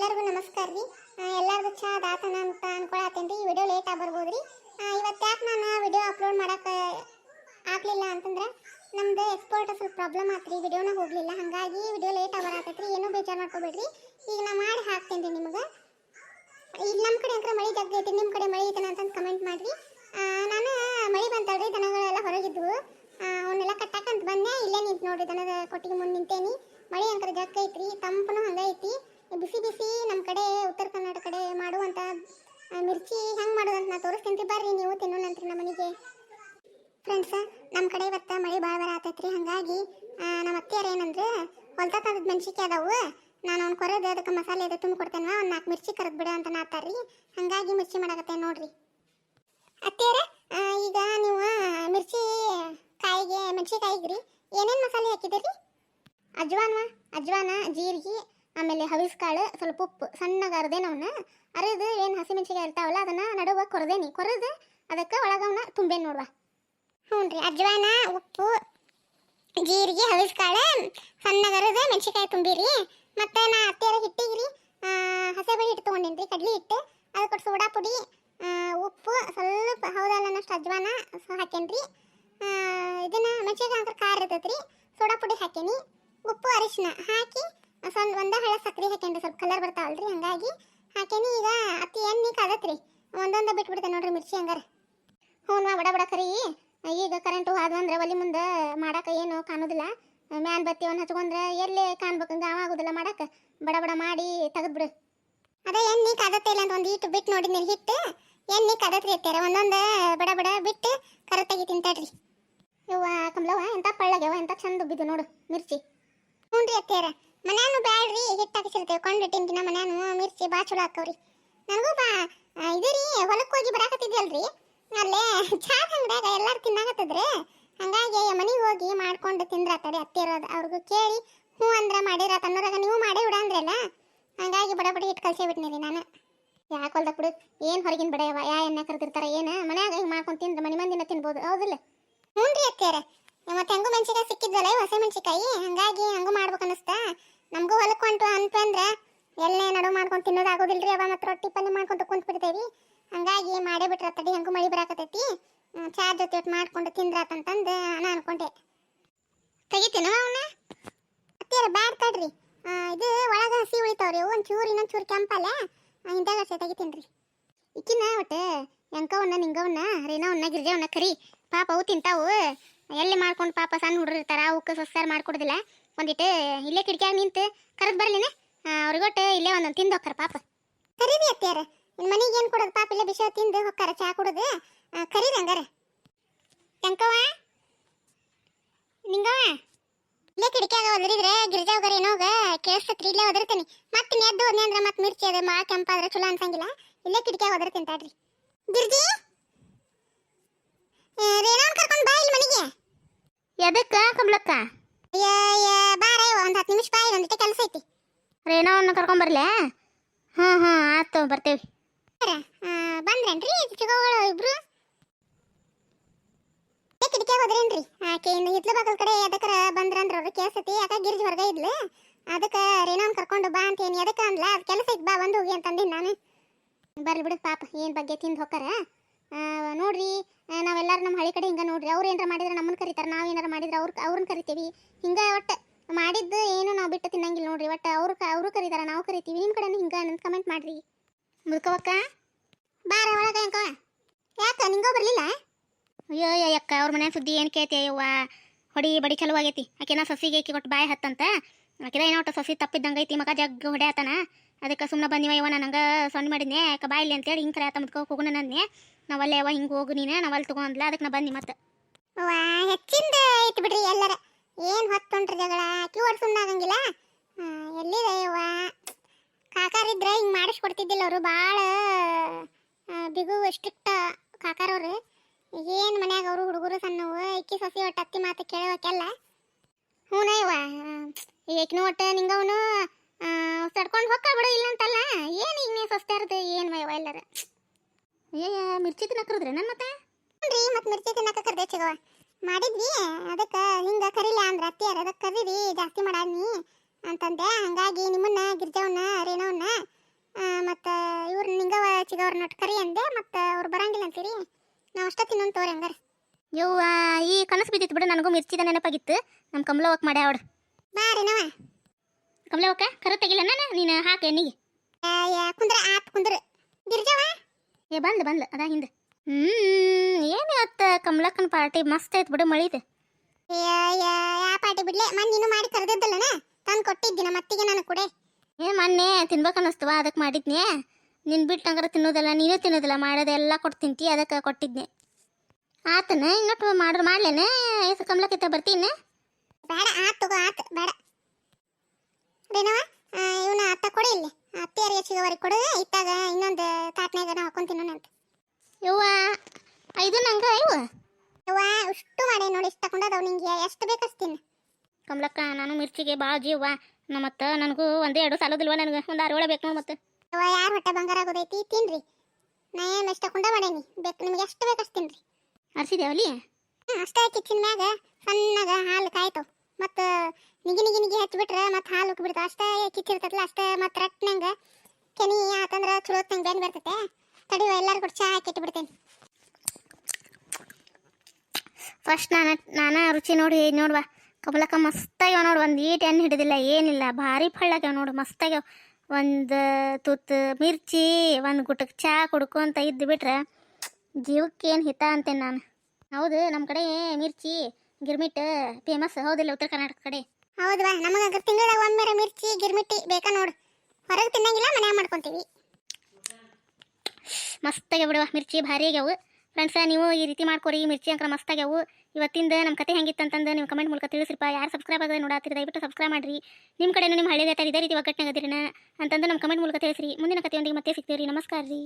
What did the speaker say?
ಎಲ್ಲರಿಗೂ ನಮಸ್ಕಾರ ರೀ. ಎಲ್ಲರಿಗೂ ಚಾ ಆತನ ಅಂತ ಅನ್ಕೊಳತ್ತೇನೆ ರೀ. ವಿಡಿಯೋ ಲೇಟ್ ಬರ್ಬೋದು ರೀ ಇವತ್ತು ಯಾಕೆ ನಾನು ವಿಡಿಯೋ ಅಪ್ಲೋಡ್ ಮಾಡಕ್ಕೆ ಆಗಲಿಲ್ಲ ಅಂತಂದ್ರೆ ನಮ್ದು ಎಕ್ಸ್ಪೋರ್ಟ್ ಸ್ವಲ್ಪ ಪ್ರಾಬ್ಲಮ್ ಆತ್ರಿ. ವಿಡಿಯೋನ ಹೋಗಲಿಲ್ಲ. ಹಾಗಾಗಿ ವಿಡಿಯೋ ಲೇಟ್ ಬರತ್ತೈತ್ರಿ ಏನೂ ಬೇಜಾರು ಮಾಡ್ಕೋಬೇಡ್ರಿ. ಈಗ ನಾ ಮಾಡಿ ಹಾಕ್ತೇನೆ ರೀ ನಿಮಗೆ. ಈಗ ನಮ್ಮ ಕಡೆ ಅಂಕರ ಮಳೆ ಜಗ್ಗ ಐತೆ ನಿಮ್ಮ ಕಡೆ ಮಳೆ ಐತನ ಅಂತಂದು ಕಮೆಂಟ್ ಮಾಡಿರಿ. ನಾನು ಮಳೆ ಬಂತಲ್ರಿ. ದನಗಳೆಲ್ಲ ಹೊರಗಿದ್ವು. ಅವನ್ನೆಲ್ಲ ಕಟ್ಟಾಕಂತ ಬಂದೆ. ಇಲ್ಲೇ ನಿಂತು ನೋಡ್ರಿ ದನದ ಕೊಟ್ಟಿಗೆ ಮುಂದೆ ನಿಂತೇನಿ. ಮಳೆ ಅಂಕರ ಜಗ್ಗ ಐತ್ರಿ. ತಂಪನೂ ಹಂಗೆ ಐತಿ. ಬಿಸಿ ಬಿಸಿ ನಮ್ಮ ಕಡೆ, ಉತ್ತರ ಕನ್ನಡ ಕಡೆ ಮಾಡುವಂಥ ಮಿರ್ಚಿ ಹೆಂಗೆ ಮಾಡೋದಂತ ನಾ ತೋರಿಸ್ತೀನಿ ಬರ್ರಿ ನೀವು ತಿನ್ನೋಣಂತ್ರಿ ನಮ್ಮ ಮನೆಗೆ. ಫ್ರೆಂಡ್ಸ್ ನಮ್ಮ ಕಡೆ ಇವತ್ತು ಮಳೆ ಭಾಳ ಬರ ಆತೈತ್ರಿ. ಹಾಗಾಗಿ ನಮ್ಮ ಅತ್ತೆಯರು ಏನಂದ್ರೆ ಹೊಲ್ತಾ ತಂದದ ಮೆಣಸಿಕೆ ಅದಾವು. ನಾನು ಅವ್ನು ಕೊರೆದು ಅದಕ್ಕೆ ಮಸಾಲೆ ಅದು ತುಂಬ ಕೊಡ್ತೇನೆ ಒಂದು ನಾಲ್ಕು ಮಿರ್ಚಿ ಕರೆದು ಬಿಡು ಅಂತ ನಾತಾರ್ರಿ ಹಾಗಾಗಿ ಮಿರ್ಚಿ ಮಾಡಕತ್ತೆ ನೋಡ್ರಿ. ಅತ್ತೆಯರ ಈಗ ನೀವು ಮಿರ್ಚಿ ಕಾಯಿಗೆ ಮೆಣಸಿಕಾಯಿಗೆ ರೀ ಏನೇನು ಮಸಾಲೆ ಹಾಕಿದಿರಿ ಅಜ್ವಾನ ಅಜ್ವಾನ, ಜೀರಿಗೆ ಆಮೇಲೆ ಹವಿಸ್ಕಾಳು ಸ್ವಲ್ಪ ಉಪ್ಪು, ಸಣ್ಣಗೆ ಅರ್ದೇನ ಅವನ್ನ ಅರೆದು ಏನು ಹಸಿಮೆಣಸಿಗೆ ಇರ್ತಾವಲ್ಲ, ಅದನ್ನು ನಡುವ ಕೊರದೇನಿ ಕೊರೆದು ಅದಕ್ಕೆ ಒಳಗವನ್ನ ತುಂಬೇನು ನೋಡುವ. ಹ್ಞೂ ರೀ, ಅಜ್ವಾನ, ಉಪ್ಪು, ಜೀರಿಗೆ ಹವಿಸ್ಕಾಳು ಸಣ್ಣಗೆ ಅರೆದು ಮೆಣಸಿಕಾಯಿ ತುಂಬಿರಿ. ಮತ್ತು ನಾ ಅತ್ತೆಯರ ಹಿಟ್ಟಿಗೆ ರೀ ಹಸೆಬೇಳೆ ಹಿಟ್ಟು ತೊಗೊಂಡೇನಿ ರೀ, ಕಡ್ಲಿ ಹಿಟ್ಟು. ಅದಕ್ಕೆ ಸೋಡಾ ಪುಡಿ ಉಪ್ಪು, ಸ್ವಲ್ಪ, ಹೌದಲ್ಲ, ಅನ್ನಷ್ಟು ಅಜ್ವಾನ ರೀ. ಇದನ್ನು ಮೆಣಸಿನ್ಕಾಯಿ ಅಂದ್ರೆ ಖಾರ ಇರ್ತೈತ್ರಿ, ಸೋಡಾ ಪುಡಿ ಹಾಕೇನಿ ಉಪ್ಪು ಅರಿಶಿನ ಹಾಕಿ ಸ್ವಲ್ಪ ಒಂದ ಹಳ ಸಕ್ರಿ ಹಾಕೇನ್ರಿ ಸ್ವಲ್ಪ ಕಲರ್ ಬರ್ತಾವಲ್ರಿ, ಹಂಗಾಗಿ ಹಾಕೇನಿ ಈಗ ಅತಿ ಎಣ್ಣೆ ಕಾದತ್ರಿ ಒಂದೊಂದ ಬಿಟ್ಬಿಡ್ತೇನೆ ನೋಡ್ರಿ ಮಿರ್ಚಿ ಹಂಗಾರ. ಹ್ಞೂ ಬಡ ಬಡ ಕರಿ. ಈಗ ಕರೆಂಟು ಹಾದು ಅಂದ್ರೆ ಒಲಿ ಮುಂದೆ ಮಾಡಕ್ಕೆ ಏನು ಕಾಣೋದಿಲ್ಲ. ಮ್ಯಾನ್ ಬತ್ತಿ ಒಂದು ಹಚ್ಕೊಂಡ್ರೆ ಎಲ್ಲಿ ಕಾಣ್ಬೇಕು ಗಾವ ಆಗೋದಿಲ್ಲ ಮಾಡಕ್ಕೆ ಬಡ ಬಡ ಮಾಡಿ ತೆಗೆದ್ಬಿಡು. ಅದೇ ಎಣ್ಣೆ ಕಾದತ್ತೆ ಇಲ್ಲ ಅಂತ ಒಂದು ಇಟ್ಟು ಬಿಟ್ಟು ನೋಡಿದ್ನಿ ಹಿಟ್ಟು. ಎಣ್ಣೆ ಕಾದತ್ರಿ ಇರ್ತಾರೆ ಒಂದೊಂದು ಬಡ ಬಡ ಬಿಟ್ಟು ಕರೆಕ್ಟಾಗಿ ತಿಂತಾಡ್ರಿ ಇವ ಕಮಲವ ಎಂತ ಪಳ್ಳಗ್ಯವ ಎಂತ ಚಂದ ಬಿದ್ದು ನೋಡು ಮಿರ್ಚಿ. ಹ್ಞೂ ರೀ ಮನ್ಯಾನು ಬ್ಯಾಡ್ರಿ ಹಿಟ್ಟು ಹಾಕಿಸಿರ್ತೇವೆ. ಕೊಂಡು ದಿನ ಮನ್ಯಾನು. ಮಿರ್ಚಿ ಬಾ ಚಲೋ ಹಾಕವ್ರಿ. ನನಗೂ ಬಾ. ಇದು ರೀ ಹೊಲಕ್ಕೆ ಹೋಗಿ ಬರಾಕತ್ತಿದ್ಯಲ್ರಿ? ಅಲ್ಲೇ ಚಾ ಅಂಗಡ್ಯಾಗ ಎಲ್ಲರೂ ತಿನ್ನಾಕತ್ತಿದ್ರೆ? ಹಂಗಾಗಿ ಮನೆಗೆ ಹೋಗಿ ಮಾಡ್ಕೊಂಡು ತಿಂದ್ರ ತಡೆ ಅತ್ತೆಯರು ಅದು ಅವ್ರಿಗೂ ಕೇಳಿ ಹ್ಞೂ ಅಂದ್ರೆ ಮಾಡಿರ ತನ್ನೋರಾಗ ನೀವು ಮಾಡೇ ಬಿಡ ಅಂದ್ರಲ್ಲ ಹಂಗಾಗಿ ಬಡ ಬಡ ಹಿಟ್ಟು ಕಲ್ಸೇ ರೀ ನಾನು ಯಾಕೆ ಹೊಲ್ದಾಗ ಬಿಡು ಏನು ಹೊರಗಿನ ಬಡ ಯಾ ಎಣ್ಣೆ ಕರೆದಿರ್ತಾರ ಏನು ಮನ್ಯಾಗ ಹಿಂಗೆ ಮಾಡ್ಕೊಂಡು ತಿಂದ್ರೆ ಮನೆ ಮಂದಿನ ತಿನ್ಬೋದು ಹೌದಿಲ್ಲ ಹ್ಞೂ ರೀ ಅತ್ತೆಯರ ಮತ್ತೆ ಹೆಂಗೂ ಮೆಣಸಿಕಾಯಿ ಮೆಣಸಿಕಾಯಿ ಹಂಗಾಗಿ ಹಂಗೂ ಮಾಡ್ಬೇಕು ಅನಿಸ್ತ ನಮಗೂ ಹೊಲಕ್ಕೆ ಹೊಂಟು ಅಂತಂದ್ರೆ ಎಲ್ಲೇ ನಡು ಮಾಡ್ಕೊಂಡು ತಿನ್ನೋದಾಗೋದಿಲ್ರಿ ಅವ ಮತ್ತೆ ರೊಟ್ಟಿ ಪಲ್ಯ ಮಾಡ್ಕೊಂಡು ಕುಂತ್ ಬಿಡ್ತೇವಿ ಹಂಗಾಗಿ ಮಾಡೇ ಬಿಟ್ರ ತಡಿ ಹಂಗೂ ಮಳಿ ಬರಾಕತೈತಿ ಚಾರ್ ಜೊತೆ ಒಟ್ಟು ಮಾಡ್ಕೊಂಡು ತಿಂದ್ರಾತಂತಂದು ನಾ ಅನ್ಕೊಂಡೆ. ತೆಗಿತೀನೋ ಅವನ್ನ? ಅತ್ತೆಯರ ಬ್ಯಾಡ್ ತಡ್ರಿ ಇದು ಒಳಗ ಹಸಿ ಉಳಿತಾವ್ರಿ ಒಂದು ಚೂರು ಇನ್ನೊಂದು ಚೂರು ಕೆಂಪಲ್ಲ ಹಿಂದಾಗ ಹಸಿ ತೆಗಿತೀನಿ ರೀ ಇಕ್ಕಿನ ಒಟ್ಟು ಎಂಕವನ್ನ ನಿಂಗವನ್ನ ರೇನವನ್ನ ಗಿರಿಜವನ್ನ ಕರಿ. ಪಾಪ ಅವು ತಿಂತಾವು. ಎಲ್ಲಿ ಮಾಡ್ಕೊಂಡು ಪಾಪ ಸಣ್ಣ ಹುಡುಗರು ಇರ್ತಾರ ಅವಕ್ಕೆ ಸೊಸಾರು ಮಾಡ್ಕೊಡೋದಿಲ್ಲ. ಒಂದಿಟ್ಟು ಇಲ್ಲೇ ಕಿಟಕಿಯಾಗ ನಿಂತು ಕರೆದು ಬರಲಿನ. ಅವ್ರಿಗೊಟ್ಟು ಇಲ್ಲೇ ಒಂದೊಂದು ತಿಂದು ಹೋಗ್ತಾರ ಪಾಪ. ಕರೀರಿ ಅತ್ತೆಯರ ಮನೆಗೆ ಏನು ಕೊಡೋದು ಪಾಪ? ಇಲ್ಲೇ ಬಿಸಿ ತಿಂದು ಹೋಗ್ತಾರ ಚಾ ಕೊಡೋದು. ಕರೀರಿ ಹಂಗಾರ. ಟಂಕವ ನಿಂಗವ ಇಲ್ಲೇ ಕಿಟಕಿಯಾಗ ಒದರಿದ್ರೆ ಗಿರಿಜಾವ್ಗಾರ ಏನೋಗ ಕೇಳಿಸ್ತತ್ರಿ ಇಲ್ಲೇ ಒದರ್ತೀನಿ. ಮತ್ತೆ ನೆದ್ದು ಹೋದ್ನಿ ಅಂದ್ರೆ ಮತ್ತೆ ಮಿರ್ಚಿ ಅದ ಮಾ ಕೆಂಪಾದ್ರೆ ಚಲೋ ಅನ್ಸಂಗಿಲ್ಲ. ಇಲ್ಲೇ ಕಿಟಕಿಯಾಗ ಒದರ್ತೀನಿ ತಾಡ್ರಿ. ಗಿರ್ಜಿ? ರೇಣಾನ್ ಕರ್ಕೊಂಡು ಬಾ ಇಲ್ಲಿ ಮನೆಗೆ. ಎದಕ್ಕ ಕಮಲಕ್ಕ ಬಾರ ಒಂದು ಹತ್ತು ನಿಮಿಷ ಬಾ ಒಂದಿಟ್ಟು ಕೆಲಸ ಐತಿ. ಬರಲಾ? ಹಾ ಹ್ಞೂ ಹ್ಞೂ ಆಯ್ತು ಬರ್ತೇವೆ. ಬಂದ್ರೇನ್ರಿ? ಚಿಕ್ಕಗಳು ಇಬ್ರು? ಕಿಟಕಿ ಹೋದ್ರೇನ್ರಿ? ಆಕೆ ಇನ್ನು ಹಿತ್ಲ ಬಾಗಲ್ ಕಡೆ ಅದಕ್ಕರ ಬಂದ್ರಂದ್ರ ಅವ್ರು ಕೇಳ್ಸತಿ. ಯಾಕ ಗಿರ್ಜ್ ಹೊರಗೆ ಇದ್ಲು? ಅದಕ್ಕೆ ರೇನೋನ್ ಕರ್ಕೊಂಡು ಬಾ ಅಂತೀನಿ. ಎದಕ್ಕೆ ಅಂದ್ಲ? ಅದು ಕೆಲಸ ಐತಿ ಬಾ ಬಂದು ಹೋಗಿ ಅಂತಂದಿನಿ ನಾನು. ಬರ್ಲಿ ಬಿಡು ಪಾಪ ಏನು ಬಗ್ಗೆ ತಿಂದು ಹೋಗ್ತಾರ ನೋಡ್ರಿ ನಾವೆಲ್ಲರೂ ನಮ್ಮ ಹಳ್ಳಿ ಕಡೆ ಹಿಂಗೆ ನೋಡ್ರಿ. ಅವ್ರು ಏನಾರ ಮಾಡಿದ್ರೆ ನಮ್ಮನ್ನು ಕರೀತಾರೆ, ನಾವು ಏನಾರ ಮಾಡಿದ್ರೆ ಅವ್ರ ಅವ್ರನ್ನ ಕರಿತೀವಿ. ಹಿಂಗೆ ಒಟ್ಟು ಮಾಡಿದ್ದು ಏನು ನಾವು ಬಿಟ್ಟು ತಿನ್ನಂಗಿಲ್ಲ ನೋಡ್ರಿ. ಒಟ್ಟು ಅವ್ರು ಅವರು ಕರೀತಾರೆ, ನಾವು ಕರಿತೀವಿ. ನಿಮ್ಮ ಕಡೆನೂ ಹಿಂಗೆ ನನ್ನ ಕಮೆಂಟ್ ಮಾಡ್ರಿ. ಮುದ್ಕೋಬಕ್ಕ ಬಾರ ಒಳಗ ಅಂಕ. ಯಾಕ, ನಿಂಗೋ ಬರಲಿಲ್ಲ? ಅಯ್ಯೋ ಅಕ್ಕ ಅವ್ರ ಮನೆ ಸುದ್ದಿ ಏನು ಕೇಳ್ತಿ, ಅಯ್ಯವ್ವ? ಹೊಡಿ, ಬಡಿ ಚಲೋ ಆಗೈತಿ. ಆಕೆನ ಸಸಿಗೆ ಆಕಿ ಕೊಟ್ಟು ಬಾಯಿ ಹತ್ತಂತ. ಆಕಿದ ಏನೋ ಒಟ್ಟು ಸೊಸಿ ತಪ್ಪಿದ್ದಂಗೆ ಐತಿ ಮಗ ಜಗ್ ಹೊಡ್ಯಾತನ ಅದಕ್ಕೆ ಸುಮ್ಮನೆ ಬಂದಿವ ಇವ ನಂಗೆ ಸೊನ್ನೆ ಮಾಡಿದ್ನೆ, ಯಾಕೆ ಬಾಯಿಲಿ ಅಂತೇಳಿ ಹಿಂಗೆ ಕರೆ ಆತ ಮುದ್ಕೋ ಹೋಗೋಣ ನನ್ನೆ ನಾವಲ್ಲೇ ಅವ ಹಿಂಗೆ ಹೋಗು ನೀನು ನಾವಲ್ಲಿ ತಗೊಂಡ್ಲ ಅದಕ್ಕೆ ನಾ ಬಂದಿ ಮತ್ತೆ. ಹೆಚ್ಚಿಂದ ಐತಿ ಬಿಡ್ರಿ ಎಲ್ಲರ. ಏನು ಹೊತ್ತೊಂಡ್ರಿ ಜಗಳ ಕ್ಯೂ ಸುಮ್ಮನೆ ಆಗಂಗಿಲ್ಲ. ಎಲ್ಲಿದೆ ಯವ್ವ? ಕಾಕಾರಿದ್ರೆ ಹಿಂಗೆ ಮಾಡಿಸ್ಕೊಡ್ತಿದ್ದಿಲ್ಲ ಅವರು ಭಾಳ ಬಿಗು ಸ್ಟ್ರಿಕ್ಟ್ ಕಾಕಾರವ್ರು ಏನು ಮನ್ಯಾಗ ಅವರು ಹುಡುಗರು ಸಣ್ಣವು ಇಕ್ಕಿ ಸಸಿ ಒಟ್ಟು ಅತ್ತಿ ಮಾತು ಕೇಳೋಕೆಲ್ಲ. ಹ್ಞೂ ಈಗ ಈಕಿನ ಒಟ್ಟು ನಿಂಗವನು ತಡ್ಕೊಂಡು ಹೊಕ್ಕ ಬಿಡು ಇಲ್ಲ ಅಂತಲ್ಲ ಏನು ಈಗ ನೀವು ಸೊಸ್ತಾರದು ಏನು ಯವ್ವ ಎಲ್ಲರ? ಏ ಮಿರ್ಚಿ ತಿನ್ನಕ್ರದ್ರಿ ನನ್ನ ಮತ್ತೆ? ರೀ ಮತ್ತೆ ಮಿರ್ಚಿ ತಿನ್ನಕ ಕರ್ದೆ ಚಿಗವ ಮಾಡಿದ್ವಿ ಅದಕ್ಕೆ ಹಿಂಗೆ ಕರಿಲ್ಲ ಅಂದ್ರ ಅತ್ತಿಯರ ಅದಕ್ಕೆ ಕರೀರಿ ಜಾಸ್ತಿ ಮಾಡಾದ್ನಿ ಅಂತಂದೆ. ಹಂಗಾಗಿ ನಿಮ್ಮನ್ನ ಗಿರ್ಜವನ್ನ ರೇಣವನ್ನ ನಿಂಗವ ಅವ್ರ ನಟ್ ಕರಿ ಅಂದೆ ಮತ್ತು ಅವ್ರು ಬರಂಗಿಲ್ಲ ಅಂತೀರಿ ನಾವು ಅಷ್ಟ ತಿನ್ನೋನ್ ತೋರಿ ಹಂಗಾರ. ಯವ್ವ ಈ ಕನಸು ಬಿದ್ದಿತ್ತು ಬಿಡು ನನಗೂ ಮಿರ್ಚಿದ ನೆನಪಾಗಿತ್ತು. ನಮ್ಮ ಕಮಲವಕ್ಕೆ ಮಾಡ್ಯ ಅವಳು. ಬಾರಿ ನವ ಕಮಲವಕ್ಕ ಕರೆ ತೆಗಿಲ್ಲ ನಾನು ನೀನು ಹಾಕೆ ಎಣ್ಣಿಗೆ. ಕುಂದ್ರ ಆತ್ ಕುಂದ್ರ. ಗಿರ್ಜವ ಏ ಬಂದ್ ಬಂದ್ಲು. ಅದ ಹಿಂದೆ. ಹ್ಮ್ ಏನು ಇವತ್ತು ಕಮಲಕ್ಕನ ಪಾರ್ಟಿ ಮಸ್ತ್ ಆಯ್ತು ಬಿಡು ಮಳಿದು. ಯಾ ಪಾರ್ಟಿ ಬಿಡ್ಲೆ? ಮನ್ ನೀನು ಮಾಡಿ ಕರೆದಿದ್ದಲ್ಲನ? ತಂದು ಕೊಟ್ಟಿದ್ದಿನ ನಮ್ಮ ಅತ್ತಿಗೆ ನಾನು ಕೂಡ. ಏ ಮೊನ್ನೆ ತಿನ್ಬೇಕನ್ನಿಸ್ತವ ಅದಕ್ಕೆ ಮಾಡಿದ್ನೇ ನಿನ್ ಬಿಟ್ಟು ಹಂಗಾರ ತಿನ್ನೋದಲ್ಲ ನೀನು ತಿನ್ನೋದಿಲ್ಲ ಮಾಡೋದೆಲ್ಲ ಕೊಟ್ಟು ತಿಂತಿ ಅದಕ್ಕೆ ಕೊಟ್ಟಿದ್ನೆ ಆತನ ಇನ್ನೊಟ್ಟು ಮಾಡ್ರ ಮಾಡ್ಲೇನೆ ಹೆಸರು ಕಮಲಕ್ಕಿತ್ತ ಬರ್ತೀನಿ. ಬೇಡ ಆತ್ ತಗೋ ಆತ್ ಬೇಡ. ರೇನವ ಇವನ ಅತ್ತ ಕೊಡಿ ಇಲ್ಲಿ. ಅತ್ತಿಯರಿಗೆ ಹೆಚ್ಚಿಗೆ ಕೊಡು ಇತ್ತಾಗ ಇನ್ನೊಂದು ತಾಟ್ನಾಗ ನಾ ಹಾಕೊಂಡ್ ತಿನ್ನೋಣ ಅಂತ. ಯವ್ವ ಐದು ನಂಗ ಇವ? ಯವ್ವ ಅಷ್ಟು ಮಾಡಿ ನೋಡಿ ಇಷ್ಟ ತಗೊಂಡದವ್ ನಿಂಗೆ ಎಷ್ಟು ಬೇಕಸ್ತೀನಿ ಕಮಲಕ್ಕ ನಾನು ಮಿರ್ಚಿಗೆ ಭಾಳ ಜೀವ ನಮ್ಮತ್ತ ನನಗೂ ಒಂದೇ ಎರಡು ಸಾಲೋದಿಲ್ವ ನನಗೆ ಒಂದು ಆರು ಒಳ ಬೇಕು ನೋಡಿ ಮತ್ತೆ. ಯವ್ವ ಯಾರು ಹೊಟ್ಟೆ ಬಂಗಾರ ಆಗೋದೈತಿ? ತಿನ್ರಿ. ನಾ ಏನು ಇಷ್ಟ ಕೊಂಡ ಮಾಡೇನಿ? ಬೇಕು ನಿಮ್ಗೆ ಎಷ್ಟು ಬೇಕಸ್ತೀನಿ ಅರ್ಸಿದೇವಲ್ಲಿ ಅಷ್ಟೇ ಕಿಚ್ಚಿನ ಮ್ಯಾಗ ಸಣ್ಣಗ ಹಾಲು ಕಾಯ್ತು. ಮತ್ತು ನಿಗಿ ನಿಗಿ ನಿಗಿ ಹಚ್ಚಿಬಿಟ್ರೆ ಮತ್ತೆ ಹಾಲು ಉಕ್ಬಿಡ್ತು. ಅಷ್ಟೇ ಕಿಚ್ಚಿರ್ತೈತಲ್ಲ ಅಷ್ಟೇ ಮತ್ತು ರಟ್ನಂಗ ಕೆನಿ ಆತಂದ್ರೆ ಚಲೋ ಹೊತ್ತಂಗೆ ಬೆನ್ ಬರ್ತೈತೆ. ತಡಿವ ಎಲ್ಲರೂ ಕೂಡ ಚಾ ಹಾಕಿ ಬಿಡ್ತೇನೆ ಫಸ್ಟ್ ನಾನು ನಾನು ರುಚಿ ನೋಡಿ ನೋಡುವ. ಕಮಲಕ್ಕ ಮಸ್ತಾಗ್ಯಾವ ನೋಡು ಒಂದು ಈಟ್ ಎಣ್ಣೆ ಹಿಡಿದಿಲ್ಲ ಏನಿಲ್ಲ. ಭಾರಿ ಫಳ್ಳಾಗ್ಯಾವ ನೋಡು ಮಸ್ತಾಗ್ಯಾವ. ಒಂದು ತುತ್ತು ಮಿರ್ಚಿ ಒಂದು ಗುಟಕ್ಕೆ ಚಹಾ ಕುಡ್ಕೊಂತ ಇದ್ದು ಬಿಟ್ರೆ ಜೀವಕ್ಕೆ ಏನು ಹಿತ ಅಂತೇನೆ ನಾನು? ಹೌದು ನಮ್ಮ ಕಡೆ ಮಿರ್ಚಿ ಗಿರ್ಮಿಟ್ ಫೇಮಸ್ ಹೌದಿಲ್ಲ ಉತ್ತರ ಕರ್ನಾಟಕ ಕಡೆ? ಹೌದವಾ ನಮಗೆ ತಿಂಗಳಾಗ ಒಮ್ಮೆ ಮಿರ್ಚಿ ಗಿರ್ಮಿಟ್ಟಿ ಬೇಕಾ ನೋಡು. ಹೊರಗೆ ತಿನ್ನಂಗಿಲ್ಲ ಮನ್ಯಾಗ ಮಾಡ್ಕೊಂತೀವಿ. ಮಸ್ತಾಗ್ಯಾವ ಬಿಡುವ ಮಿರ್ಚಿ ಭಾರಿ ಆಗ್ಯಾವು. ಫ್ರೆಂಡ್ಸ ನೀವು ಈ ರೀತಿ ಮಾಡ್ಕೊರಿ ಮಿರ್ಚಿ ಅಂಕರ ಮಸ್ತಾಗ್ಯಾವು ಇವತ್ತಿಂದ ನಮ್ಮ ಕತೆ ಹೆಂಗಿತ್ತು ಅಂತಂದು ನೀವು ಕಮೆಂಟ್ ಮೂಲಕ ತಿಳಿಸ್ರಿಪ್ಪ. ಯಾರು ಸಬ್ಸ್ಕ್ರೈಬ್ ಆಗದೆ ನೋಡಾತಿರಿ ದಯವಿಟ್ಟು ಸಬ್ಸ್ಕ್ರೈಬ್ ಮಾಡಿರಿ. ನಿಮ್ಮ ಕಡೆನೂ ನಿಮ್ಮ ಹಳ್ಳಿ ಇದೇ ರೀತಿ ಒಗ್ಗಟ್ಟಿನಾಗದಿರಿನ ಅಂತಂದು ನಮ್ಮ ಕಮೆಂಟ್ ಮೂಲಕ ತಿಳಿಸ್ರಿ. ಮುಂದಿನ ಕಥೆಯೊಂದಿಗೆ ಮತ್ತೆ ಸಿಗ್ತೀವಿ ನಮಸ್ಕಾರ ರೀ